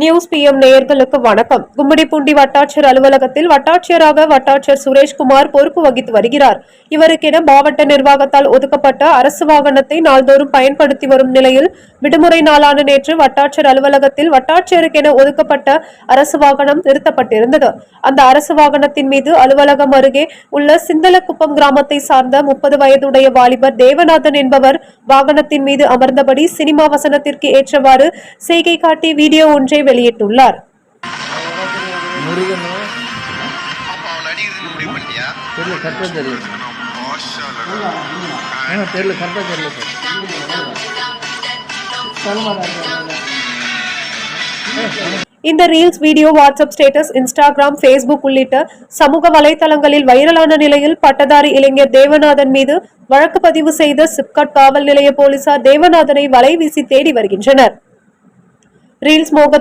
News B M நேயர்களுக்கு வணக்கம். கும்மிடிப்பூண்டி வட்டாட்சியர் அலுவலகத்தில் வட்டாட்சியராக வட்டாட்சியர் சுரேஷ்குமார் பொறுப்பு வகித்து வருகிறார். இவருக்கென மாவட்ட நிர்வாகத்தால் ஒதுக்கப்பட்ட அரசு வாகனத்தை நாள்தோறும் பயன்படுத்தி வரும் நிலையில் விடுமுறை நாளான நேற்று வட்டாட்சியர் அலுவலகத்தில் வட்டாட்சியருக்கென ஒதுக்கப்பட்ட அரசு வாகனம் நிறுத்தப்பட்டிருந்தது. அந்த அரசு வாகனத்தின் மீது அலுவலகம் அருகே உள்ள சிந்தலக்குப்பம் கிராமத்தை சார்ந்த முப்பது வயதுடைய வாலிபர் தேவநாதன் என்பவர் வாகனத்தின் மீது அமர்ந்தபடி சினிமா வசனத்திற்கு ஏற்றவாறு செய்கை காட்டி வீடியோ ஒன்றை வெளியிட்டுள்ளார். இந்த reels video WhatsApp status Instagram Facebook உள்ளிட்ட சமூக வலைதளங்களில் வைரலான நிலையில் பட்டதாரி இளைஞர் தேவநாதன் மீது வழக்கு பதிவு செய்த சிப்காட் காவல் நிலைய போலீசார் தேவநாதனை வலை வீசி தேடி வருகின்றனர். ரீல்ஸ் மோக